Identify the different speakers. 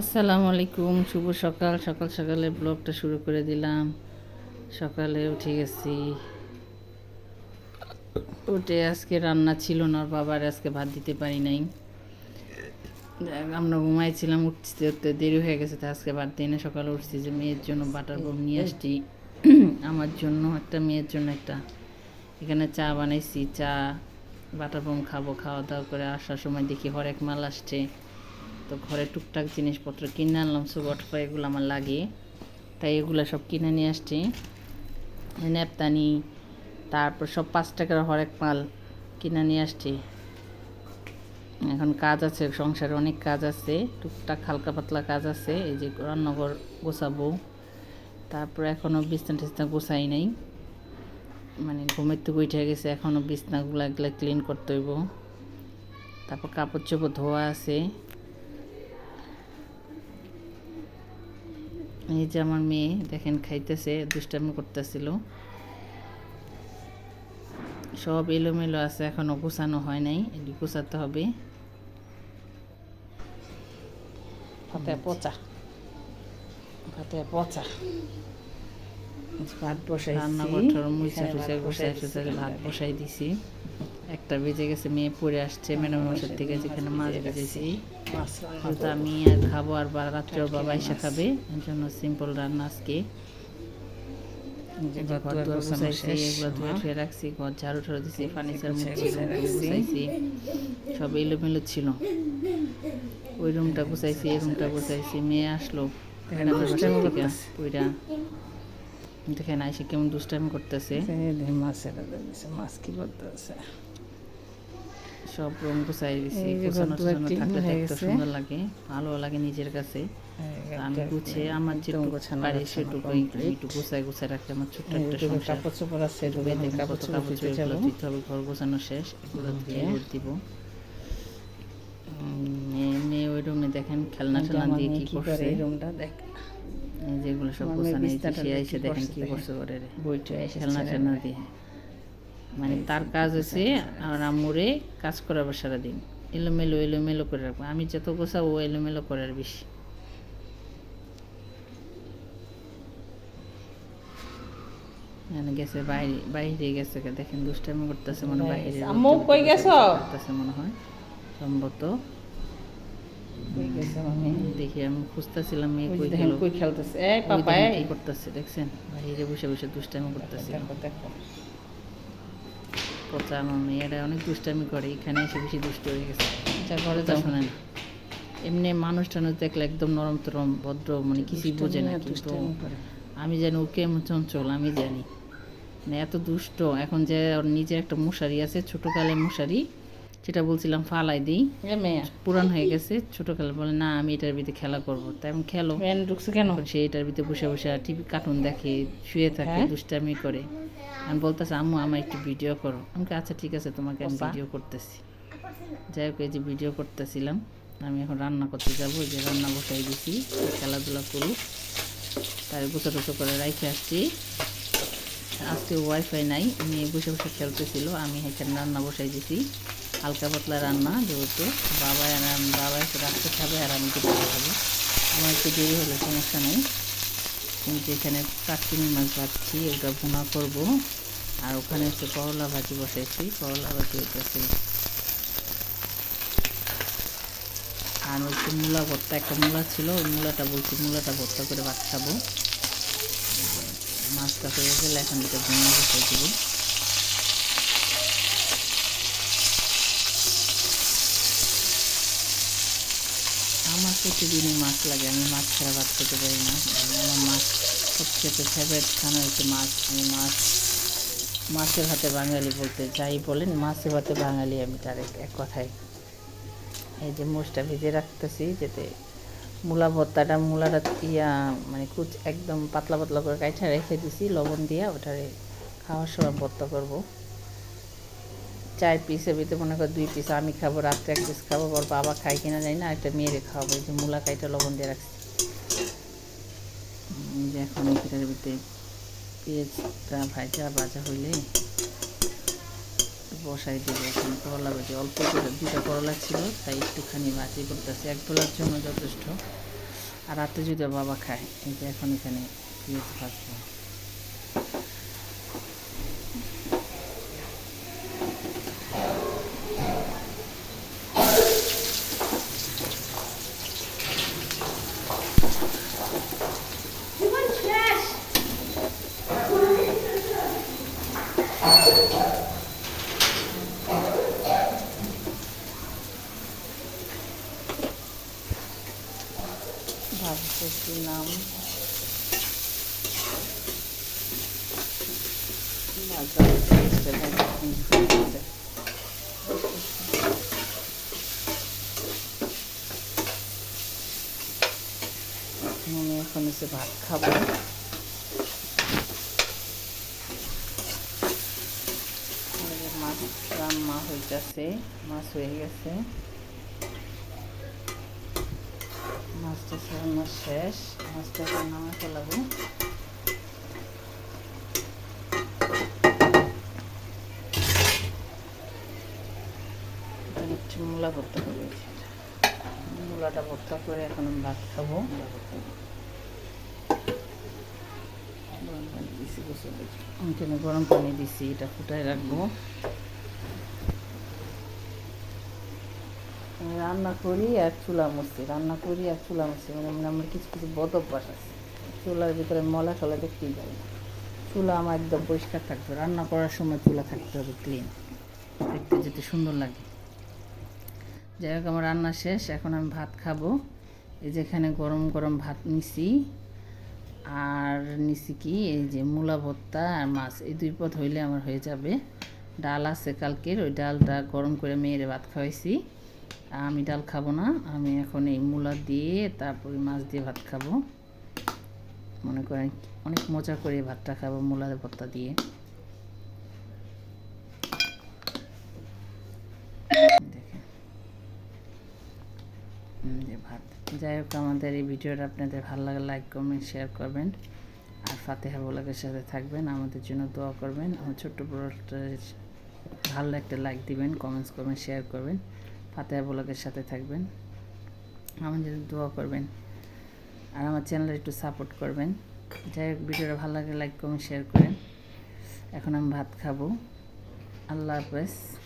Speaker 1: আসসালামু আলাইকুম শুভ সকাল। সকাল সকালে ব্লগটা শুরু করে দিলাম। সকালে উঠে গেছি। উঠে আজকে রান্না ছিল না বাবার আজকে ভাত দিতে পারি নাই। আমরা ঘুমাইছিলাম উঠতে উঠতে দেরি হয়ে গেছে তো আজকে ভাত দিই না। সকালে উঠছি যে মেয়ের জন্য বাটার বম নিয়ে আসছি। আমার জন্য একটা মেয়ের জন্য একটা। এখানে চা বানাইছি চা বাটার বম খাব খাওয়া দাওয়া করে আসার সময় দেখি হরেক মাল আসছে। তো ঘরে টুকটাক জিনিসপত্র কিনে আনলাম, সুগট এগুলো আমার লাগে। তাই এগুলো সব কিনে নিয়ে আসছি। নেপতানি, তারপর সব পাঁচ টাকার হরেক মাল কিনে নিয়ে আসছি। এখন কাজ আছে, সংসারে অনেক কাজ আছে, টুকটাক হালকা পাতলা কাজ আছে, এই যে রান্নাঘর গোছাবো। তারপর এখনও বিছনা টিছনা গোছাই নাই। মানে ঘুমের থেকে উঠে গেছে এখনও বিছনাগুলো এগুলো ক্লিন করতে হইব। তারপর কাপড় চোপড় ধোয়া আছে। এই যে আমার মেয়ে দেখেন খাইতেছে দুষ্টামি করতেছিল। সব এলোমেলো আছে এখনও গোছানো হয় নাই এটি গোছাতে হবে।
Speaker 2: ভাতে পচা। ভাতে পচা। ভাত বসাই
Speaker 1: রান্নাঘরটার মুইসা টুসা গোসাই টুসা ভাত বসাই দিছি। একটা বেজে গেছে মেয়ে পড়ে আসছে ম্যাডাম মশার থেকে যেখানে মাছ ভেজেছি আমি আর খাব আর রাত্রেও বাবা এসে খাবে। এর জন্য সিম্পল রান্না আজকে। রাখছি ঘর ঝাড়ু ঠাড়ু দিছি ফার্নিচার গুছাইছি। সব এলোমেলো ছিল। ওই রুমটা গুছাইছি এই রুমটা গুছাইছি। মেয়ে আসলো।
Speaker 2: দেখেন করতেছে।
Speaker 1: আইসে কেমন দুষ্টামি করতেছে।
Speaker 2: মাছ কি করতে আছে
Speaker 1: সব রুম গুছাই দিছি
Speaker 2: এই যে
Speaker 1: গোছানো
Speaker 2: ঘর দুয়ার
Speaker 1: টোছানো
Speaker 2: clean
Speaker 1: থাকলে দেখতে সুন্দর লাগে ভালো লাগে নিজের কাছে। আমি গুছিয়ে আমার যে
Speaker 2: একদম গোছানো
Speaker 1: পারি
Speaker 2: complete।
Speaker 1: একটু গুছাই গুছাই রাখতে আমার ছোট্ট একটা সংসার।
Speaker 2: কাপড় চোপড় আছে কাপড়
Speaker 1: কাপড় চোপড় দিতে হবে ঘর গোছানো শেষ এগুলো
Speaker 2: Okay.
Speaker 1: দিব। মেয়ে ওই রুমে দেখেন খেলনা টেলনা দিয়ে কি করছে।
Speaker 2: এই রুমটা দেখ।
Speaker 1: যেগুলো সব গোছানো এসে দেখেন কি করছে করে
Speaker 2: বইটা
Speaker 1: খেলনা টেলনা দিয়ে। মানে তার কাজ হচ্ছে আর আমুরে কাজ করাবার সারাদিন এলোমেলো এলোমেলো করে রাখব। আমি যত গোছাবো ও এলোমেলো করার বেশি। মানে গেছে বাইরে বাইরে গেছে দেখেন দুষ্টামি করতেছে মনে বাইরে
Speaker 2: আম্মু, কই গেছো?
Speaker 1: করতেছে মনে হয়। সম্ভবত। দেখি আমি খুঁজতেছিলাম মেয়ে কই গেল।
Speaker 2: কই খেলতেছে। এই পাপা এই
Speaker 1: করতেছে দেখছেন? বাইরে বসে বসে দুষ্টামি করতেছে।
Speaker 2: দেখো দেখো।
Speaker 1: পচা আমার মেয়েরা অনেক দুষ্টামি করে এখানে এসে বেশি দুষ্ট হয়ে গেছে।
Speaker 2: যা ঘরে
Speaker 1: কথা
Speaker 2: যাও
Speaker 1: শোনেন এমনি মানুষ টানুষ দেখলে একদম নরম তরম ভদ্র মানে কিছুই বোঝে না কিন্তু আমি জানি ও কেমন চঞ্চল আমি জানি। মানে এত দুষ্ট এখন যে ওর নিজের একটা মশারি আছে ছোটোকালের মশারি যেটা বলছিলাম ফালাই দিই পুরান হয়ে গেছে ছোটোকালে বলে না আমি এটার ভিতরে খেলা করব। তাই আমি খেলো।
Speaker 2: ঢুকছে কেন?
Speaker 1: সে এটার ভিতরে বসে বসে টিভি কার্টুন দেখে শুয়ে থাকে
Speaker 2: হ্যাঁ?
Speaker 1: দুষ্টামি করে। আমি বলতেছি আম্মু আমার একটু ভিডিও করো। আমি বলি, আচ্ছা ঠিক আছে তোমাকে আমি ভিডিও করতেছি। যাই হোক এই যে ভিডিও করতেছিলাম আমি এখন রান্না করতে যাব। এই যে রান্না বসাই দিছি খেলাধুলা করুক। তার গুছো টুচো করে রাইখে আসছি। আজকে ওয়াইফাই নাই মেয়ে বসে বসে খেলতেছিল আমি এখানে রান্না বসাই দিছি। হালকা পাতলা রান্না যেহেতু বাবা আর আমি- বাবা একটু রাত্রে খাবে আর আমি দুপুরে খাব। আমার একটু দেরি হলে সমস্যা নেই। কিন্তু এখানে কাটকিনি মাছ ভাজছি ওটা ভুনা করব। আর ওখানে হচ্ছে করলা ভাজি বসাইছি, করলা ভাজি হইতেছে। আর হচ্ছে মূলা ভর্তা, একটা মূলা ছিল, ওই মূলাটা বলছি, মূলাটা ভর্তা করে ভাত খাব। মাছটা হয়ে গেলে এখন এটা ভুনা বসাই দেবো। আমার প্রতিদিনই মাছ লাগে, আমি মাছ ছাড়া ভাত খেতে পারি না। আমার মাছ সবচেয়ে ফেভারিট খানা হচ্ছে মাছ, আমি মাছ মাছের হাতে বাঙালি বলতে যাই বলেন, মাছের হাতে বাঙালি আমি তার এক কথায়। এই যে মোষটা ভেজে রাখতেছি যাতে মূলা ভর্তাটা, মূলাটা ইয়া মানে কুচ একদম পাতলা পাতলা করে কাইঠা রেখে দিছি, লবণ দিয়া ওটারে খাওয়ার সময় ভর্তা করব। চার পিসের ভিতরে মনে কর দুই পিস আমি খাব, রাত্রে এক পিস খাব, ওর বাবা খাই কিনা জানি না, একটা মেয়েরে খাওয়াবো, এই যে মূলা কাইটা লবণ দিয়ে রাখছি। এখন এটার ভিতরে পেঁয়াজটা ভাজা ভাজা হইলে বসাই দেবো এখানে করলা ভাজি। অল্প করে দুটা করলা ছিল, তাই একটুখানি ভাজি করতেছে। এক তোলার জন্য যথেষ্ট। আর রাতে যদি বাবা খায়, এই যে এখন এখানে পেঁয়াজ ভাজবো। ভাজতে দিলাম ভাজা হচ্ছে, ভাজা আমি এখন এসে ভাত খাব। মাছ রান্না হইতেছে মাছ হয়ে গেছে। মাছটা রান্না শেষ মাছটা নামে ফেলাবো একটু মূলা ভর্তা করে মূলাটা ভর্তা করে এখন আমি ভাত খাব গরম পানি দিছি এটা ফুটায় রাখব রান্না করি আর চুলা মুছছি রান্না করি আর চুলা মানে মানে আমার কিছু কিছু বদ অভ্যাস আছে। চুলার ভিতরে মলা টলা দেখতেই যাই না। চুলা আমার একদম পরিষ্কার থাকবে। রান্না করার সময় চুলা থাকতে হবে ক্লিন দেখতে যেতে সুন্দর লাগে। যাই হোক, আমার রান্না শেষ। এখন আমি ভাত খাব। এই যেখানে গরম গরম ভাত নিছি। আর নিছি কি? এই যে মূলা ভর্তা আর মাছ। এই দুই পথ হইলে আমার হয়ে যাবে। ডাল আছে কালকের। ওই ডালটা গরম করে মেয়েরে ভাত খাওয়াইছি। আমি ডাল খাব না, আমি এখন এই মূলা দিয়ে তারপরে মাছ দিয়ে ভাত খাব। মনে করেন অনেক মজা করে ভাতটা খাব, মূলার ভর্তা দিয়ে। ভাত। যাই হোক, আমাদের এই ভিডিওটা আপনাদের ভালো লাগে লাইক কমেন্ট শেয়ার করবেন। আর ফাতেহা বলাকের সাথে থাকবেন, আমাদের জন্য দোয়া করবেন। আমার ছোট্ট বড়টা ভালো একটা লাইক দিবেন কমেন্টস করবেন শেয়ার করবেন। ফাতেহা ব্লগের সাথে থাকবেন। আমার যদি দোয়া করবেন। আর আমার চ্যানেলে একটু সাপোর্ট করবেন। যাই হোক, ভিডিওটা ভালো লাগে লাইক কমেন্ট শেয়ার করেন। এখন আমি ভাত খাব। আল্লাহ হাফেজ।